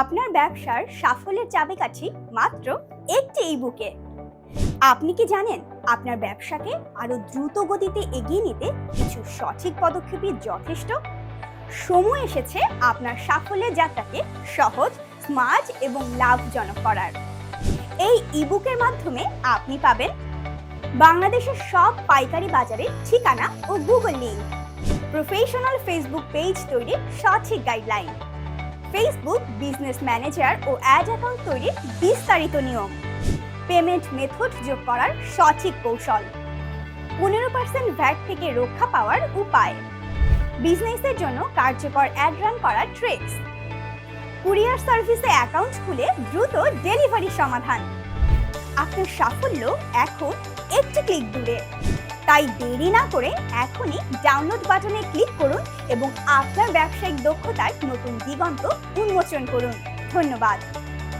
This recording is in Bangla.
আপনার ব্যবসার সাফল্যের চাবিকাঠি মাত্র একটি ই বুকে আপনি কি জানেন আপনার ব্যবসাকে আরও দ্রুত গতিতে এগিয়ে নিতে কিছু সঠিক পদক্ষেপই যথেষ্ট? সময় এসেছে আপনার সাফল্যের যাত্রাকে সহজ স্মার্ট এবং লাভজনক করার। এই ইবুকের মাধ্যমে আপনি পাবেন বাংলাদেশের সব পাইকারি বাজারের ঠিকানা ও Google link professional Facebook page তৈরির সঠিক গাইডলাইন ফেসবুক বিজনেস ম্যানেজার ও অ্যাড অ্যাকাউন্ট তৈরির বিস্তারিত নিয়ম। পেমেন্ট মেথড যোগ করার সঠিক কৌশল। পনেরো পার্সেন্ট ভ্যাট থেকে রক্ষা পাওয়ার উপায়। বিজনেসের জন্য কার্যকর অ্যাড রান করার ট্রিক্স কুরিয়ার সার্ভিসে অ্যাকাউন্ট খুলে দ্রুত ডেলিভারি সমাধান। আপনার সাফল্য এখন একটি ক্লিক দূরে। তাই দেরি না করে এখনই ডাউনলোড বাটনে ক্লিক করুন এবং আপনার ব্যবসায়িক দক্ষতার নতুন দিগন্ত উন্মোচন করুন। ধন্যবাদ।